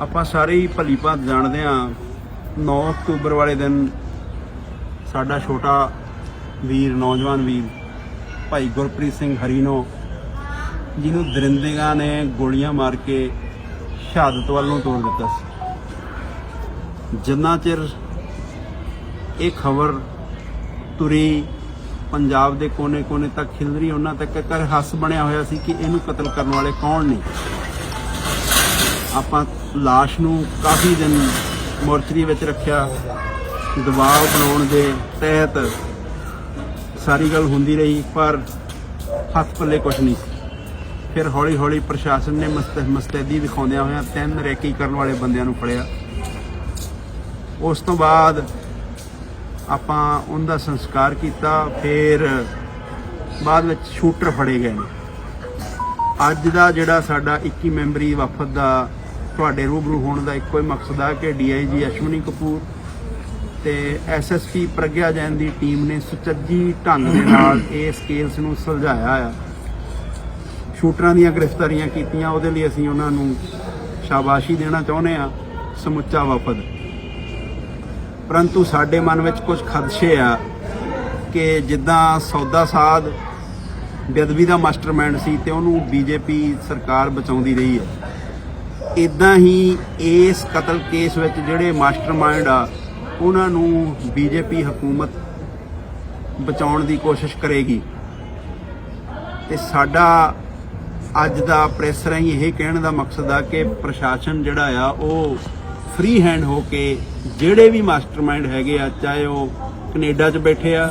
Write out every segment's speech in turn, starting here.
ਆਪਾਂ ਸਾਰੇ ਹੀ ਭਲੀ ਭਾਂਤ ਜਾਣਦੇ ਆ 9 ਅਕਤੂਬਰ ਵਾਲੇ ਦਿਨ ਸਾਡਾ ਛੋਟਾ ਵੀਰ, ਨੌਜਵਾਨ ਵੀਰ, ਭਾਈ ਗੁਰਪ੍ਰੀਤ ਸਿੰਘ ਹਰੀਨੋ, ਜਿਹਨੂੰ ਦਰਿੰਦਿਆਂ ਨੇ ਗੋਲੀਆਂ ਮਾਰ ਕੇ ਸ਼ਹਾਦਤ ਵੱਲੋਂ ਨੂੰ ਤੋੜ ਦਿੱਤਾ ਸੀ। ਜਿੰਨਾ ਚਿਰ ਇਹ ਖਬਰ ਤੁਰੀ ਪੰਜਾਬ ਦੇ ਕੋਨੇ-ਕੋਨੇ ਤੱਕ ਖਿਲਰੀ, ਉਹਨਾਂ ਤੱਕ ਕਰ ਹੱਸ ਬਣਿਆ ਹੋਇਆ ਸੀ ਕਿ ਇਹਨੂੰ ਕਤਲ ਕਰਨ ਵਾਲੇ ਕੌਣ ਨੇ? ਆਪਾਂ লাশ ਨੂੰ ਕਾਫੀ ਦਿਨ ਮੋਰਚਰੀ ਵਿੱਚ ਰੱਖਿਆ। ਦਬਾਅ ਬਣਾਉਣ ਦੇ ਤਹਿਤ ਸਾਰੀ ਗੱਲ ਹੁੰਦੀ ਰਹੀ, ਪਰ ਹੱਥ ਪੱਲੇ ਕੁਝ ਨਹੀਂ ਫਿਰ ਹੌਲੀ ਹੌਲੀ ਪ੍ਰਸ਼ਾਸਨ ਨੇ ਮਸਤ, ਮਸਤੈਦੀ ਦਿਖਾਉਂਦਿਆਂ ਹੋਇਆਂ ਤਿੰਨ ਰੈਕੀ ਕਰਨ ਵਾਲੇ ਬੰਦਿਆਂ ਨੂੰ ਫੜਿਆ। ਉਸ ਤੋਂ ਬਾਅਦ ਆਪਾਂ ਉਹਦਾ ਸੰਸਕਾਰ ਕੀਤਾ, ਫਿਰ ਬਾਅਦ ਵਿੱਚ ਸ਼ੂਟਰ ਫੜੇ ਗਏ ਨੇ। ਅੱਜ ਦਾ ਜਿਹੜਾ ਸਾਡਾ 21 ਮੈਂਬਰੀ ਵਫਦ ਦਾ ਤੁਹਾਡੇ ਰੂਬਰੂ ਹੋਣ ਦਾ ਇੱਕੋ ਹੀ ਮਕਸਦ ਆ ਕਿ ਡੀਆਈਜੀ ਅਸ਼ਵਨੀ ਕਪੂਰ ਤੇ ਐਸਐਸਪੀ ਪ੍ਰਗਿਆ ਜੈਨ ਦੀ ਟੀਮ ਨੇ ਸੁਚੱਜੀ ਢੰਗ ਦੇ ਨਾਲ ਇਸ ਕੇਸ ਨੂੰ ਸੁਲਝਾਇਆ ਆ। ਸ਼ੂਟਰਾਂ ਦੀਆਂ ਗ੍ਰਿਫਤਾਰੀਆਂ ਕੀਤੀਆਂ ਉਹਦੇ ਲਈ ਅਸੀਂ ਉਹਨਾਂ ਨੂੰ ਸ਼ਾਬਾਸ਼ੀ ਦੇਣਾ ਚਾਹੁੰਦੇ ਆ ਸਮੁੱਚਾ ਵਫਦ। ਪਰੰਤੂ ਸਾਡੇ ਮਨ ਵਿੱਚ ਕੁਝ ਖਦਸ਼ੇ ਆ ਕਿ ਜਿੱਦਾਂ ਸੌਦਾ ਸਾਧ ਬੇਅਦਬੀ ਦਾ ਮਾਸਟਰਮਾਈਂਡ ਸੀ ਤੇ ਉਹਨੂੰ ਬੀਜੇਪੀ ਸਰਕਾਰ ਬਚਾਉਂਦੀ ਰਹੀ ਹੈ। ਇਦਾਂ ਹੀ ਇਸ ਕਤਲ ਕੇਸ ਵਿੱਚ ਜਿਹੜੇ ਮਾਸਟਰਮਾਈਂਡ ਆ, ਉਹਨਾਂ ਨੂੰ ਬੀਜੇਪੀ ਹਕੂਮਤ ਬਚਾਉਣ ਦੀ ਕੋਸ਼ਿਸ਼ ਕਰੇਗੀ। ਤੇ ਸਾਡਾ ਅੱਜ ਦਾ ਪ੍ਰੈਸ ਰਾਹੀਂ ਇਹ ਕਹਿਣ ਦਾ ਮਕਸਦ ਆ ਕਿ ਪ੍ਰਸ਼ਾਸਨ ਜਿਹੜਾ ਆ, ਉਹ ਫ੍ਰੀ ਹੈਂਡ ਹੋ ਕੇ ਜਿਹੜੇ ਵੀ ਮਾਸਟਰਮਾਈਂਡ ਹੈਗੇ ਆ, ਚਾਹੇ ਉਹ ਕੈਨੇਡਾ 'ਚ ਬੈਠੇ ਆ,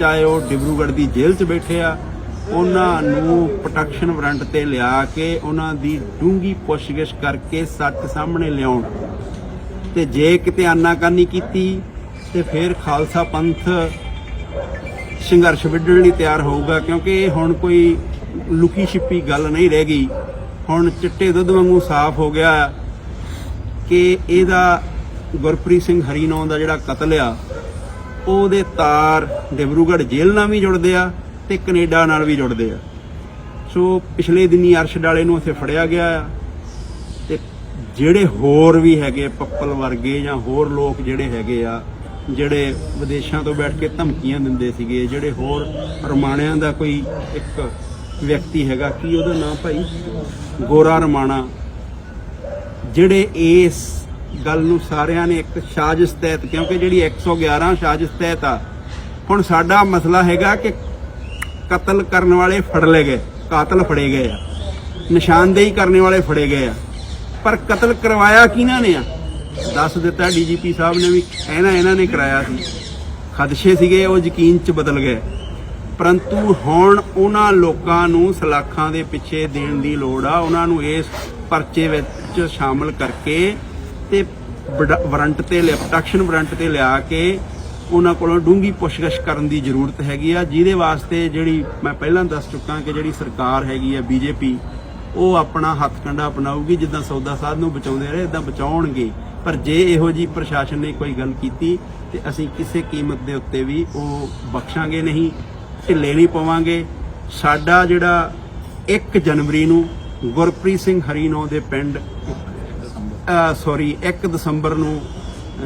ਚਾਹੇ ਉਹ ਡਿਬਰੂਗੜ੍ਹ ਦੀ ਜੇਲ੍ਹ 'ਚ ਬੈਠੇ ਆ ਉਹਨਾਂ ਨੂੰ ਪ੍ਰੋਟੈਕਸ਼ਨ ਵਾਰੰਟ ਤੇ ਲਿਆ ਕੇ ਉਹਨਾਂ ਦੀ ਡੂੰਗੀ ਪੁੱਛਗਿੱਛ ਕਰਕੇ ਸੱਚ ਸਾਹਮਣੇ ਲਿਆਉਣ। ਤੇ ਜੇ ਕਿਤੇ ਆਨਾਕਾਨੀ ਕੀਤੀ, ਤੇ ਫਿਰ ਖਾਲਸਾ ਪੰਥ ਸੰਘਰਸ਼ ਵਿੱਢਣ ਲਈ ਤਿਆਰ ਹੋਊਗਾ, ਕਿਉਂਕਿ ਇਹ ਹੁਣ ਕੋਈ ਲੁਕੀ ਛਿਪੀ ਗੱਲ ਨਹੀਂ ਰਹਿ ਗਈ। ਹੁਣ ਚਿੱਟੇ ਦੁੱਧ ਵਾਂਗੂ ਸਾਫ਼ ਹੋ ਗਿਆ ਕਿ ਇਹਦਾ ਗੁਰਪ੍ਰੀਤ ਸਿੰਘ ਹਰੀਨੌਂ ਦਾ ਜਿਹੜਾ ਕਤਲ ਆ, ਉਹਦੇ ਤਾਰ ਡਿਬਰੂਗੜ੍ਹ ਜੇਲ੍ਹ ਨਾਲ ਵੀ ਜੁੜਦੇ ਆ ਤੇ ਕੈਨੇਡਾ ਨਾਲ ਵੀ ਜੁੜਦੇ ਆ। ਸੋ ਪਿਛਲੇ ਦਿਨੀ ਅਰਸ਼ ਡਾਲੇ ਨੂੰ ਉੱਥੇ ਫੜਿਆ ਗਿਆ ਆ ਤੇ ਜਿਹੜੇ ਹੋਰ ਵੀ ਹੈਗੇ ਪੱਪਲ ਵਰਗੇ ਜਾਂ ਹੋਰ ਲੋਕ ਜਿਹੜੇ ਹੈਗੇ ਆ, ਜਿਹੜੇ ਵਿਦੇਸ਼ਾਂ ਤੋਂ ਬੈਠ ਕੇ ਧਮਕੀਆਂ ਦਿੰਦੇ ਸੀਗੇ, ਜਿਹੜੇ ਹੋਰ ਰਮਾਣਿਆਂ ਦਾ ਕੋਈ ਇੱਕ ਵਿਅਕਤੀ ਹੈਗਾ, ਕੀ ਉਹਦਾ ਨਾਮ ਭਾਈ? ਗੋਰਾ ਰਮਾਣਾ। ਜਿਹੜੇ ਇਸ ਗੱਲ ਨੂੰ ਸਾਰਿਆਂ ਨੇ ਇੱਕ ਸਾਜ਼ਿਸ਼ ਤਹਿਤ, ਕਿਉਂਕਿ ਜਿਹੜੀ 111 ਸਾਜ਼ਿਸ਼ ਤਹਿਤ ਆ, ਹੁਣ ਸਾਡਾ ਮਸਲਾ ਹੈਗਾ ਕਿ ਕਤਲ ਕਰਨ ਵਾਲੇ ਫੜ ਲਏ ਗਏ, ਕਾਤਲ ਫੜੇ ਗਏ ਆ। ਨਿਸ਼ਾਨਦੇਹੀ ਕਰਨ ਵਾਲੇ ਫੜੇ ਗਏ ਆ। ਪਰ ਕਤਲ ਕਰਵਾਇਆ ਕਿਹਨਾਂ ਨੇ ਆ? ਦੱਸ ਦਿੱਤਾ ਡੀਜੀਪੀ ਸਾਹਿਬ ਨੇ ਵੀ, ਇਹਨਾਂ ਇਹਨਾਂ ਨੇ ਕਰਾਇਆ ਸੀ। ਖਦਸ਼ੇ ਸੀਗੇ, ਉਹ ਯਕੀਨ ਚ ਬਦਲ ਗਏ। ਪਰੰਤੂ ਹੁਣ ਉਹਨਾਂ ਲੋਕਾਂ ਨੂੰ ਸਲਾਖਾਂ ਦੇ ਪਿੱਛੇ ਦੇਣ ਦੀ ਲੋੜ ਆ। ਉਹਨਾਂ ਨੂੰ ਇਸ ਪਰਚੇ ਵਿੱਚ ਸ਼ਾਮਲ ਕਰਕੇ ਤੇ ਵਾਰੰਟ ਤੇ ਲਿਆ ਪ੍ਰੋਟੈਕਸ਼ਨ ਵਾਰੰਟ ਤੇ ਲਿਆ ਕੇ ਉਹਨਾਂ ਕੋਲੋਂ ਡੂੰਗੀ ਪੁੱਛਗਿੱਛ ਕਰਨ ਦੀ ਜ਼ਰੂਰਤ ਹੈਗੀ ਆ, ਜਿਹਦੇ ਵਾਸਤੇ ਜਿਹੜੀ ਮੈਂ ਪਹਿਲਾਂ ਦੱਸ ਚੁੱਕਾ ਕਿ ਜਿਹੜੀ ਸਰਕਾਰ ਹੈਗੀ ਆ ਬੀਜੇਪੀ ਉਹ ਆਪਣਾ ਹੱਥ ਕੰਡਾ ਅਪਣਾਊਗੀ, ਜਿੱਦਾਂ ਸੌਦਾ ਸਾਧ ਨੂੰ ਬਚਾਉਂਦੇ ਰਹੇ ਇਦਾਂ ਬਚਾਉਣਗੇ। ਪਰ ਜੇ ਇਹੋ ਜੀ ਪ੍ਰਸ਼ਾਸਨ ਨੇ ਕੋਈ ਗੱਲ ਕੀਤੀ, ਤੇ ਅਸੀਂ ਕਿਸੇ ਕੀਮਤ ਦੇ ਉੱਤੇ ਵੀ ਉਹ ਬਖਸ਼ਾਂਗੇ ਨਹੀਂ, ਢਿੱਲੇ ਨਹੀਂ ਪਵਾਂਗੇ। ਸਾਡਾ ਜਿਹੜਾ 1 ਜਨਵਰੀ ਨੂੰ ਗੁਰਪ੍ਰੀਤ ਸਿੰਘ ਹਰੀਨੋ ਦੇ ਪਿੰਡ ਸੌਰੀ 1 ਦਸੰਬਰ ਨੂੰ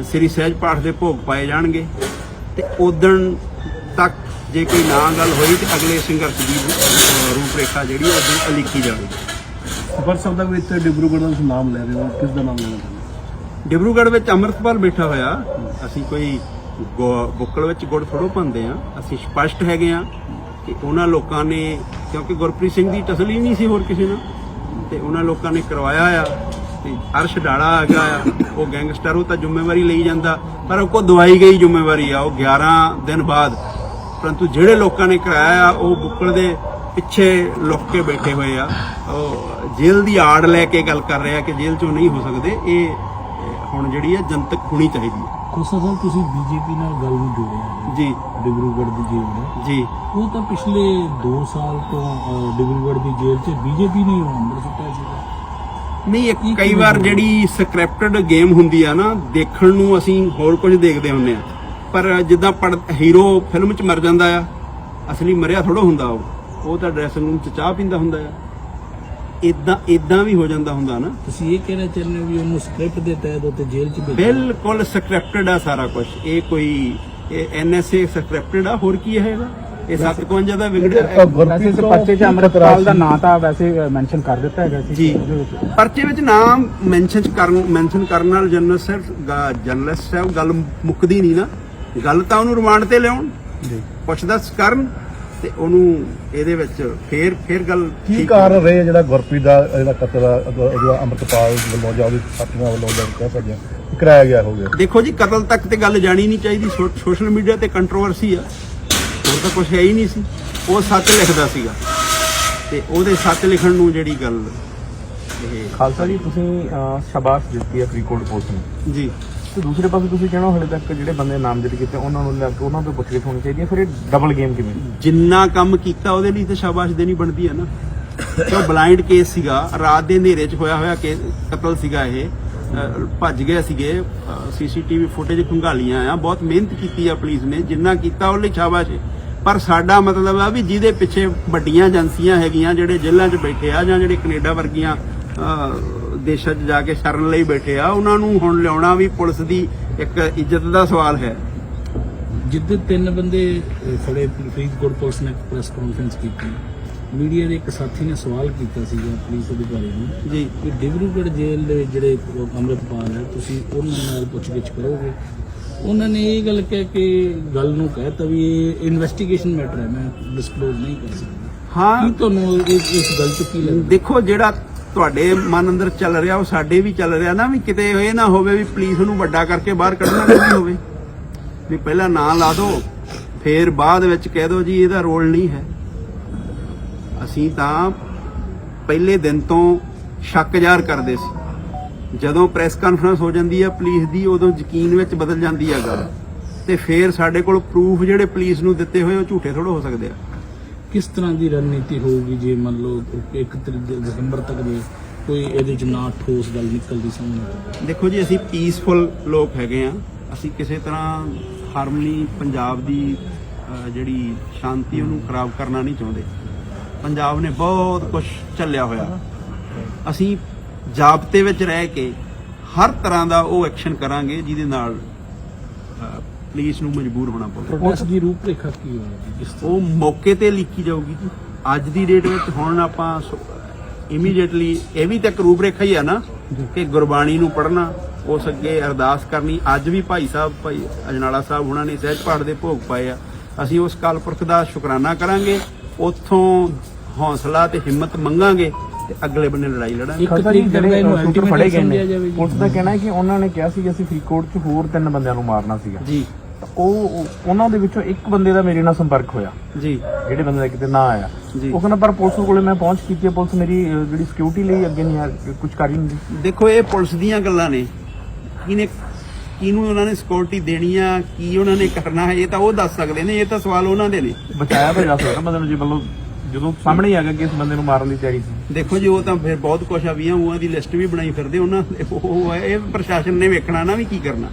ਸ੍ਰੀ ਸਹਿਜ ਪਾਠ ਦੇ ਭੋਗ ਪਾਏ ਜਾਣਗੇ। ਤੇ ਉਦਣ ਤੱਕ ਜੇ ਕੋਈ ਨਾ ਗੱਲ ਹੋਈ ਤੇ ਅਗਲੇ ਸੰਘਰਸ਼ ਦੀ ਰੂਪਰੇਖਾ ਜਿਹੜੀ ਉਹ ਲਿਖੀ ਜਾਵੇਗੀ ਪਰ ਸਭ ਦਾ ਵਿੱਚ ਡਿਬਰੂਗੜ੍ਹ ਦਾ ਨਾਮ ਲੈ ਰਹੇ ਹੋ ਕਿਸ ਦਾ ਨਾਮ ਲੈਣਾ ਚਾਹੁੰਦੇ ਡਿਬਰੂਗੜ੍ਹ ਵਿੱਚ ਅੰਮ੍ਰਿਤਪਾਲ ਬੈਠਾ ਹੋਇਆ। ਅਸੀਂ ਕੋਈ ਬੁੱਕਲ ਵਿੱਚ ਗੁੜ ਥੋੜੋ ਪਾਉਂਦੇ ਆ ਅਸੀਂ ਸਪਸ਼ਟ ਹੈਗੇ ਆ ਕਿ ਉਹਨਾਂ ਲੋਕਾਂ ਨੇ ਕਿਉਂਕਿ ਗੁਰਪ੍ਰੀਤ ਸਿੰਘ ਦੀ ਤਸਲੀ ਨਹੀਂ ਸੀ ਹੋਰ ਕਿਸੇ ਨਾਲ ਤੇ ਉਹਨਾਂ ਲੋਕਾਂ ਨੇ ਕਰਵਾਇਆ ਆ। ਤੇ ਅਰਸ਼ ਡਾਲਾ ਹੈਗਾ ਆ ਉਹ ਗੈਂਗਸਟਰ ਉਹ ਤਾਂ ਜ਼ਿੰਮੇਵਾਰੀ ਲਈ ਜਾਂਦਾ ਪਰ ਉਹ ਕੋ ਦਵਾਈ ਗਈ ਜ਼ਿੰਮੇਵਾਰੀ ਆ ਉਹ 11 ਦਿਨ ਬਾਅਦ। ਪਰੰਤੂ ਜਿਹੜੇ ਲੋਕਾਂ ਨੇ ਕਰਾਇਆ ਆ ਉਹ ਬੁੱਕਲ ਦੇ ਪਿੱਛੇ ਲੁੱਕ ਕੇ ਬੈਠੇ ਹੋਏ ਆ। ਉਹ ਜੇਲ੍ਹ ਦੀ ਆੜ ਲੈ ਕੇ ਗੱਲ ਕਰ ਰਹੇ ਕਿ ਜੇਲ੍ਹ ਚੋਂ ਨਹੀਂ ਹੋ ਸਕਦੇ ਇਹ ਹੁਣ ਜਿਹੜੀ ਹੈ ਜਨਤਕ ਹੋਣੀ ਚਾਹੀਦੀ ਹੈ ਖੋਸਾ ਸਾਹਿਬ ਤੁਸੀਂ ਬੀਜੇਪੀ ਨਾਲ ਗੱਲ ਨੂੰ ਜੋੜਿਆ ਜੀ। ਡਿਬਰੂਗੜ੍ਹ ਦੀ ਜੇਲ੍ਹ ਨਾਲ ਜੀ। ਉਹ ਤਾਂ ਪਿਛਲੇ 2 ਸਾਲ ਤੋਂ ਡਿਬਰੂਗੜ੍ਹ ਦੀ ਜੇਲ੍ਹ 'ਚ ਬੀਜੇਪੀ ਨੇ ਅੰਦਰ ਸੁੱਟਿਆ ਨਹੀਂ ਇਹ ਕਈ ਵਾਰ ਜਿਹੜੀ ਸਕ੍ਰਿਪਟਡ ਗੇਮ ਹੁੰਦੀ ਆ ਨਾ ਦੇਖਣ ਨੂੰ ਅਸੀਂ ਹੋਰ ਕੁਝ ਦੇਖਦੇ ਹੁੰਨੇ ਆ। ਪਰ ਜਿੱਦਾਂ ਪੜ ਹੀਰੋ ਫਿਲਮ 'ਚ ਮਰ ਜਾਂਦਾ ਆ ਅਸਲੀ ਮਰਿਆ ਥੋੜਾ ਹੁੰਦਾ ਉਹ। ਉਹ ਤਾਂ ਡਰੈਸਿੰਗ ਰੂਮ 'ਚ ਚਾਹ ਪੀਂਦਾ ਹੁੰਦਾ ਆ। ਇਦਾਂ ਇਦਾਂ ਵੀ ਹੋ ਜਾਂਦਾ ਹੁੰਦਾ ਨਾ। ਤੁਸੀਂ ਇਹ ਕਹਿਣਾ ਚਾਹੁੰਦੇ ਹੋ ਵੀ ਉਹਨੂੰ ਸਕ੍ਰਿਪਟ ਦੇ ਤਹਿਤ ਉੱਤੇ ਜੇਲ੍ਹ 'ਚ ਬਿਲਕੁਲ ਸਕ੍ਰਿਪਟਡ ਆ ਸਾਰਾ ਕੁਝ ਇਹ ਕੋਈ ਇਹ ਐਨਐਸਏ ਸਕ੍ਰਿਪਟਡ ਆ ਹੋਰ ਕੀ ਹੈਗਾ ਇਹ 751 ਦਾ ਵਿਗੜਿਆ ਹੈ। ਵੈਸੇ ਇਸ ਪਰਚੇ 'ਚ ਅੰਮ੍ਰਿਤਪਾਲ ਦਾ ਨਾਂ ਤਾਂ ਵੈਸੇ ਮੈਂਸ਼ਨ ਕਰ ਦਿੱਤਾ ਹੈਗਾ ਸੀ। ਜੀ। ਉਹਦੇ ਵਿੱਚ। ਪਰਚੇ ਵਿੱਚ ਨਾਮ ਮੈਂਸ਼ਨ ਕਰਨ ਮੈਂਸ਼ਨ ਕਰਨ ਨਾਲ ਜਰਨਲਿਸਟ ਸਾਹਿਬ ਜਰਨਲਿਸਟ ਸਾਹਿਬ ਗੱਲ ਮੁੱਕਦੀ ਨਹੀਂ ਨਾ। ਗੱਲ ਤਾਂ ਉਹਨੂੰ ਰਿਮਾਂਡ ਤੇ ਲਿਆਉਣ ਜੀ। ਪੁੱਛਦਸ ਕਰਨ ਤੇ ਉਹਨੂੰ ਇਹਦੇ ਵਿੱਚ ਫੇਰ ਫੇਰ ਗੱਲ ਕੀ ਠੀਕ ਕਾਰਨ ਰਹੇ ਜਿਹੜਾ ਗੁਰਪ੍ਰੀਤ ਦਾ ਜਿਹੜਾ ਕਤਲ ਆ, ਅਹ ਜਿਹੜਾ ਅੰਮ੍ਰਿਤਪਾਲ ਵੱਲੋਂ ਜਾਂ ਉਹਦੇ ਸਾਥੀਆਂ ਵੱਲੋਂ ਜਾਂ ਕਹਿ ਸਕਦੇ ਹਾਂ ਕਰਾਇਆ ਗਿਆ ਦੇਖੋ ਜੀ ਕਤਲ ਤੱਕ ਤੇ ਗੱਲ ਜਾਣੀ ਨਹੀਂ ਚਾਹੀਦੀ ਸੋਸ਼ਲ ਮੀਡੀਆ ਤੇ ਕੰਟਰੋਵਰਸੀ ਆ। ਹੋਰ ਤਾਂ ਕੁਝ ਹੈ ਹੀ ਨਹੀਂ ਸੀ। ਉਹ ਸੱਚ ਲਿਖਦਾ ਸੀਗਾ। ਤੇ ਉਹਦੇ ਸੱਚ ਲਿਖਣ ਨੂੰ ਜਿਹੜੀ ਗੱਲ ਇਹ ਖਾਲਸਾ ਜੀ ਤੁਸੀਂ ਅਹ, ਸ਼ਾਬਾਸ਼ ਦਿੱਤੀ ਹੈ ਫਰੀਦਕੋਟ ਪੁਲਿਸ ਨੂੰ। ਜੀ। ਤੇ ਦੂਸਰੇ ਪਾਸੇ ਤੁਸੀਂ ਕਹਿਣਾ ਹਲੇ ਤੱਕ ਜਿਹੜੇ ਬੰਦੇ ਨਾਮਜ਼ਦ ਕੀਤੇ ਉਹਨਾਂ ਨੂੰ ਲੈ ਕੇ ਉਹਨਾਂ ਤੋਂ ਪੁੱਛਗਿੱਛ ਹੋਣੀ ਚਾਹੀਦੀ ਹੈ। ਫਿਰ ਇਹ ਡਬਲ ਗੇਮ ਕਿਵੇਂ? ਜਿੰਨਾ ਕੰਮ ਕੀਤਾ ਉਹਦੇ ਲਈ ਤੇ ਸ਼ਾਬਾਸ਼ ਦੇਣੀ ਬਣਦੀ ਹੈ ਨਾ। ਕਿਉਂ ਬਲਾਈਂਡ ਕੇਸ ਸੀਗਾ ਰਾਤ ਦੇ ਹਨੇਰੇ 'ਚ ਹੋਇਆ ਹੋਇਆ ਕੇਸ ਕਤਲ ਸੀਗਾ ਇਹ। ਭੱਜ ਗਏ ਸੀਗੇ। ਸੀਸੀਟੀਵੀ ਫੁਟੇਜ ਖੰਗਾਲੀਆਂ ਆ। ਬਹੁਤ ਮਿਹਨਤ ਕੀਤੀ ਆ ਪੁਲਿਸ ਨੇ। ਜਿੰਨਾ ਕੀਤਾ, ਉਹ ਲਈ ਸ਼ਾਬਾਸ਼ ਪਰ ਸਾਡਾ ਮਤਲਬ ਆ ਵੀ ਜਿਹਦੇ ਪਿੱਛੇ ਵੱਡੀਆਂ ਏਜੰਸੀਆਂ ਹੈਗੀਆਂ, ਜਿਹੜੇ ਜੇਲ੍ਹਾਂ 'ਚ ਬੈਠੇ ਆ ਜਾਂ ਜਿਹੜੇ ਕੈਨੇਡਾ ਵਰਗੀਆਂ ਦੇਸ਼ਾਂ 'ਚ ਜਾ ਕੇ ਸ਼ਰਨ ਲਈ ਬੈਠੇ ਆ, ਉਹਨਾਂ ਨੂੰ ਹੁਣ ਲਿਆਉਣਾ ਵੀ ਪੁਲਿਸ ਦੀ ਇੱਕ ਇੱਜ਼ਤ ਦਾ ਸਵਾਲ ਹੈ। ਜਿੱਦੇ ਤਿੰਨ ਬੰਦੇ ਫੜੇ, ਫਰੀਦਕੋਟ ਪੁਲਿਸ ਨੇ ਪ੍ਰੈਸ ਕਾਨਫਰੰਸ ਕੀਤੀ। ਮੀਡੀਆ ਦੇ ਇੱਕ ਸਾਥੀ ਨੇ ਸਵਾਲ ਕੀਤਾ ਸੀਗਾ ਪੁਲਿਸ ਅਧਿਕਾਰੀ ਨੂੰ ਜੀ। ਕਿ ਡਿਬਰੂਗੜ੍ਹ ਜੇਲ੍ਹ ਦੇ ਜਿਹੜੇ ਅੰਮ੍ਰਿਤਪਾਲ ਹੈ ਤੁਸੀਂ ਉਹਨਾਂ ਨਾਲ ਪੁੱਛਗਿੱਛ ਕਰੋਗੇ? ਉਹਨਾਂ ਨੇ ਇਹ ਗੱਲ ਕਹਿ ਕੇ ਗੱਲ ਨੂੰ ਕਹਿਤਾ ਵੀ ਇਹ ਇਨਵੈਸਟੀਗੇਸ਼ਨ ਮੈਟਰ ਹੈ ਮੈਂ ਡਿਸਕਲੋਜ਼ ਨਹੀਂ ਕਰ ਸਕਦਾ। ਹਾਂ। ਕੀ ਤੁਹਾਨੂੰ ਇਸ ਇਸ ਗੱਲ ਚ ਕੀ ਲੱਗਦਾ? ਦੇਖੋ ਜਿਹੜਾ ਤੁਹਾਡੇ ਮਨ ਅੰਦਰ ਚੱਲ ਰਿਹਾ ਉਹ ਸਾਡੇ ਵੀ ਚੱਲ ਰਿਹਾ ਨਾ ਵੀ ਕਿਤੇ ਇਹ ਨਾ ਹੋਵੇ ਵੀ ਪੁਲਿਸ ਨੂੰ ਵੱਡਾ ਕਰਕੇ ਬਾਹਰ ਕੱਢਣਾ ਨਹੀਂ ਹੋਵੇ। ਵੀ ਪਹਿਲਾਂ ਨਾਂ ਲਾ ਦਿਓ ਫੇਰ ਬਾਅਦ ਵਿੱਚ ਕਹਿ ਦਿਓ ਜੀ ਇਹਦਾ ਰੋਲ ਨਹੀਂ ਹੈ। ਅਸੀਂ ਤਾਂ ਪਹਿਲੇ ਦਿਨ ਤੋਂ ਸ਼ੱਕ ਜ਼ਾਹਰ ਕਰਦੇ ਸੀ। ਜਦੋਂ ਪ੍ਰੈਸ ਕਾਨਫਰੰਸ ਹੋ ਜਾਂਦੀ ਹੈ ਪੁਲਿਸ ਦੀ ਉਦੋਂ ਯਕੀਨ ਵਿੱਚ ਬਦਲ ਜਾਂਦੀ ਹੈ ਗੱਲ। ਤੇ ਫੇਰ ਸਾਡੇ ਕੋਲ ਪ੍ਰੂਫ ਜਿਹੜੇ ਪੁਲਿਸ ਨੂੰ ਦਿੱਤੇ ਹੋਏ ਉਹ ਝੂਠੇ ਥੋੜ੍ਹਾ ਹੋ ਸਕਦੇ ਆ। ਕਿਸ ਤਰ੍ਹਾਂ ਦੀ ਰਣਨੀਤੀ ਹੋਊਗੀ ਜੇ ਮੰਨ ਲਓ ਇੱਕ ਦਸੰਬਰ ਤੱਕ ਦੇ ਕੋਈ ਇਹਦੇ ਚ ਨਾ ਠੋਸ ਗੱਲ ਨਿਕਲਦੀ ਸਾਹਮਣੇ? ਦੇਖੋ ਜੀ ਅਸੀਂ ਪੀਸਫੁਲ ਲੋਕ ਹੈਗੇ ਆ। ਅਸੀਂ ਕਿਸੇ ਤਰ੍ਹਾਂ ਹਾਰਮਨੀ ਪੰਜਾਬ ਦੀ ਜਿਹੜੀ ਸ਼ਾਂਤੀ ਉਹਨੂੰ ਖਰਾਬ ਕਰਨਾ ਨਹੀਂ ਚਾਹੁੰਦੇ। ਪੰਜਾਬ ਨੇ ਬਹੁਤ ਕੁਝ ਚੱਲਿਆ ਹੋਇਆ। ਅਸੀਂ ਜਾਬਤੇ ਵਿੱਚ ਰਹਿ ਕੇ ਹਰ ਤਰ੍ਹਾਂ ਦਾ ਉਹ ਐਕਸ਼ਨ ਕਰਾਂਗੇ ਜਿਹਦੇ ਨਾਲ ਪੁਲਿਸ ਨੂੰ ਮਜਬੂਰ ਹੋਣਾ ਪਵੇ ਪ੍ਰੋਟੈਸਟ ਦੀ ਰੂਪਰੇਖਾ ਕੀ ਹੋਵੇਗੀ ਉਹ ਮੌਕੇ ਤੇ ਲਿਖੀ ਜਾਊਗੀ ਜੀ। ਅੱਜ ਦੀ ਡੇਟ ਵਿੱਚ ਹੁਣ ਆਪਾਂ ਇਮੀਡੀਏਟਲੀ ਇਹ ਵੀ ਤਾਂ ਇੱਕ ਰੂਪਰੇਖਾ ਹੀ ਆ ਨਾ ਕਿ ਗੁਰਬਾਣੀ ਨੂੰ ਪੜ੍ਹਨਾ ਉਸ ਅੱਗੇ ਅਰਦਾਸ ਕਰਨੀ। ਅੱਜ ਵੀ ਭਾਈ ਸਾਹਿਬ ਭਾਈ ਅਜਨਾਲਾ ਸਾਹਿਬ ਉਹਨਾਂ ਨੇ ਸਹਿਜ ਪਾਠ ਦੇ ਭੋਗ ਪਾਏ ਆ। ਅਸੀਂ ਉਸ ਕਾਲਪੁਰਖ ਦਾ ਸ਼ੁਕਰਾਨਾ ਕਰਾਂਗੇ। ਉੱਥੋਂ ਹੌਸਲਾ ਤੇ ਹਿੰਮਤ ਮੰਗਾਂਗੇ ਤੇ ਅਗਲੇ ਬੰਨੇ ਲੜਾਈ ਲੜਾਂਗੇ। ਇੱਕ ਤਰੀਕ ਜਿਹੜੇ ਸ਼ੂਟਰ ਫੜੇ ਗਏ ਨੇ। ਜਾਵੇ ਜੀ। ਪੁਲਿਸ ਦਾ ਕਹਿਣਾ ਹੈ ਕਿ ਉਹਨਾਂ ਨੇ ਕਿਹਾ ਸੀ ਕਿ ਅਸੀਂ ਫਰੀਦਕੋਟ 'ਚ ਹੋਰ ਤਿੰਨ ਬੰਦਿਆਂ ਨੂੰ ਮਾਰਨਾ ਸੀਗਾ। ਜੀ। ਉਹ ਉਹ- ਉਹਨਾਂ ਦੇ ਵਿੱਚੋਂ ਇੱਕ ਬੰਦੇ ਦਾ ਮੇਰੇ ਨਾਲ ਸੰਪਰਕ ਹੋਇਆ। ਜੀ। ਜਿਹੜੇ ਬੰਦੇ ਦਾ ਕਿਤੇ ਨਾ ਆਇਆ। ਜੀ। ਉਹ ਕਹਿੰਦਾ ਪਰ ਪੁਲਿਸ ਕੋਲੇ ਮੈਂ ਪਹੁੰਚ ਕੀਤੀ ਹੈ। ਪੁਲਿਸ ਮੇਰੀ ਜਿਹੜੀ ਸਿਕਿਉਰਿਟੀ ਲਈ ਅੱਗੇ ਨਹੀਂ ਕੁਝ ਕਰ ਹੀ ਨਹੀਂ। ਦੇਖੋ ਇਹ ਪੁਲਿਸ ਦੀਆਂ ਗੱਲਾਂ ਨੇ। ਕਿਨੇ ਕਿਹਨੂੰ ਉਹਨਾਂ ਨੇ ਸਿਕਿਉਰਿਟੀ ਦੇਣੀ ਆ ਕੀ ਉਹਨਾਂ ਨੇ ਕਰਨਾ ਹੈ ਇਹ ਤਾਂ ਉਹ ਦੱਸ ਸਕਦੇ ਨੇ ਇਹ ਤਾਂ ਸਵਾਲ ਉਹਨਾਂ ਦੇ ਨੇ। ਬਚਾਇਆ ਤਾਂ ਜਾ ਸਕਦਾ ਨੂੰ ਜੇ ਮਤਲਬ ਜਦੋਂ ਸਾਹਮਣੇ ਆ ਗਿਆ ਕਿ ਇਸ ਬੰਦੇ ਨੂੰ ਮਾਰਨ ਦੀ ਤਿਆਰੀ ਸੀ। ਦੇਖੋ ਜੀ ਉਹ ਤਾਂ ਫਿਰ ਬਹੁਤ ਕੁਛ ਆ 20 ਮੂਹਾਂ ਦੀ ਲਿਸਟ ਵੀ ਬਣਾਈ ਫਿਰਦੇ ਉਹਨਾਂ ਇਹ ਪ੍ਰਸ਼ਾਸਨ ਨੇ ਵੇਖਣਾ ਨਾ ਵੀ ਕੀ ਕਰਨਾ।